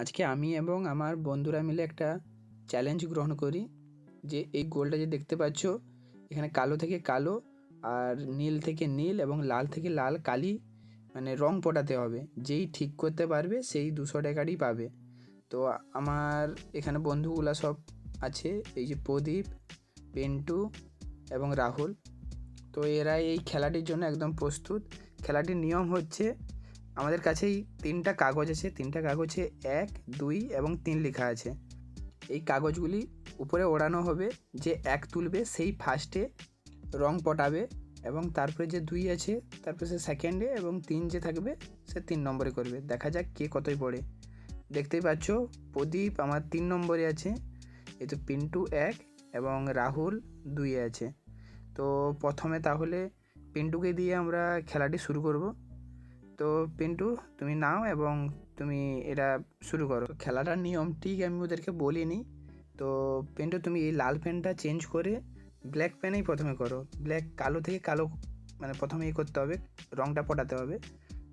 আজকে আমি এবং আমার বন্ধুরা মিলে একটা চ্যালেঞ্জ গ্রহণ করি যে এই গোলটা যে দেখতে পাচ্ছ, এখানে কালো থেকে কালো আর নীল থেকে নীল এবং লাল থেকে লাল কালি মানে রং পটাতে হবে। যেই ঠিক করতে পারবে সেই দুশো টাকারই পাবে। তো আমার এখানে বন্ধুগুলা সব আছে, এই যে প্রদীপ, পেন্টু এবং রাহুল। তো এরা এই খেলাটির জন্য একদম প্রস্তুত। খেলাটির নিয়ম হচ্ছে আমাদের কাছেই তিনটা কাগজ আছে। তিনটা কাগজে এক, দুই এবং তিন লেখা আছে। এই কাগজগুলি উপরে ওড়ানো হবে যে এক তুলবে, সেই ফার্স্টে রং পটাবে এবং তারপরে যে দুই আছে, তারপরে সে সেকেন্ডে এবং তিন যে থাকবে, সে তিন নম্বরে করবে। দেখা যাক কে কতই পড়ে। দেখতেই পাচ্ছ, প্রদীপ আমার তিন নম্বরে আছে। এই তো পিন্টু এক এবং রাহুল দুই আছে। তো প্রথমে তাহলে পিন্টুকে দিয়ে আমরা খেলাটি শুরু করব। তো পিন্টু, তুমি নাও এবং তুমি এটা শুরু করো। খেলাটার নিয়ম ঠিক আমি ওদেরকে বলিনি। তো পেনটা, তুমি এই লাল পেনটা চেঞ্জ করে ব্ল্যাক পেনেই প্রথমে করো। ব্ল্যাক কালো থেকে কালো মানে প্রথমে ই করতে হবে রঙটা পটাতে হবে।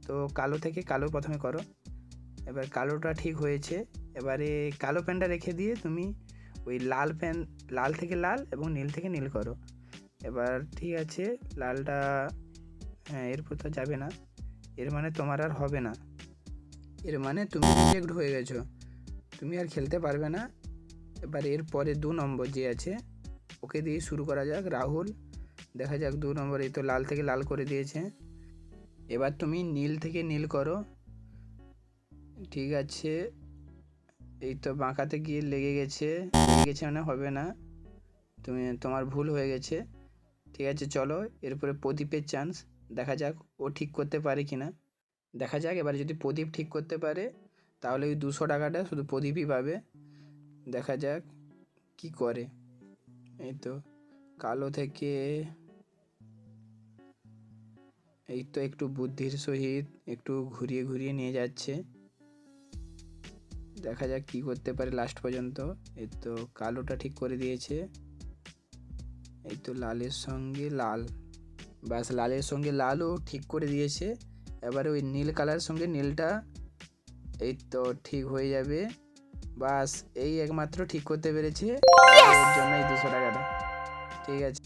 তো কালো থেকে কালো প্রথমে করো। এবার কালোটা ঠিক হয়েছে। এবারে কালো পেনটা রেখে দিয়ে তুমি ওই লাল পেন, লাল থেকে লাল এবং নীল থেকে নীল করো। এবার ঠিক আছে, লালটা হ্যাঁ এরপর তো যাবে না। এর মানে তোমার আর হবে না। এর মানে তুমি রিজেক্ট হয়ে গেছো। তুমি আর খেলতে পারবে না। এবার এর পরে দু নম্বর যে আছে, ওকে দিয়ে শুরু করা যাক। রাহুল, দেখা যাক দু নম্বর এই তো লাল থেকে লাল করে দিয়েছে। এবার তুমি নীল থেকে নীল করো। ঠিক আছে। এই তো বাঁকাতে গিয়ে লেগে গেছে। লেগে গেছে মানে হবে না। তুমি, তোমার ভুল হয়ে গেছে। ঠিক আছে, চলো। এরপরে প্রদীপের চান্স দেখা যাক ও ঠিক করতে পারে কি না। দেখা যাক, এবার যদি প্রদীপ ঠিক করতে পারে, তাহলে ওই দুশো টাকাটা শুধু প্রদীপই পাবে। দেখা যাক কি করে। এই তো, কালো থেকে এই তো একটু বুদ্ধির সহিত একটু ঘুরিয়ে ঘুরিয়ে নিয়ে যাচ্ছে। দেখা যাক কি করতে পারে লাস্ট পর্যন্ত। এই তো, কালোটা ঠিক করে দিয়েছে। এই তো, লালের সঙ্গে লাল। ব্যাস লালের সঙ্গে লালও ঠিক করে দিয়েছে। এবারে ওই নীল কালারের সঙ্গে নীলটা এই তো ঠিক হয়ে যাবে। বাস এই একমাত্র ঠিক করতে পেরেছে। এর জন্য এই দুশো টাকাটা। ঠিক আছে।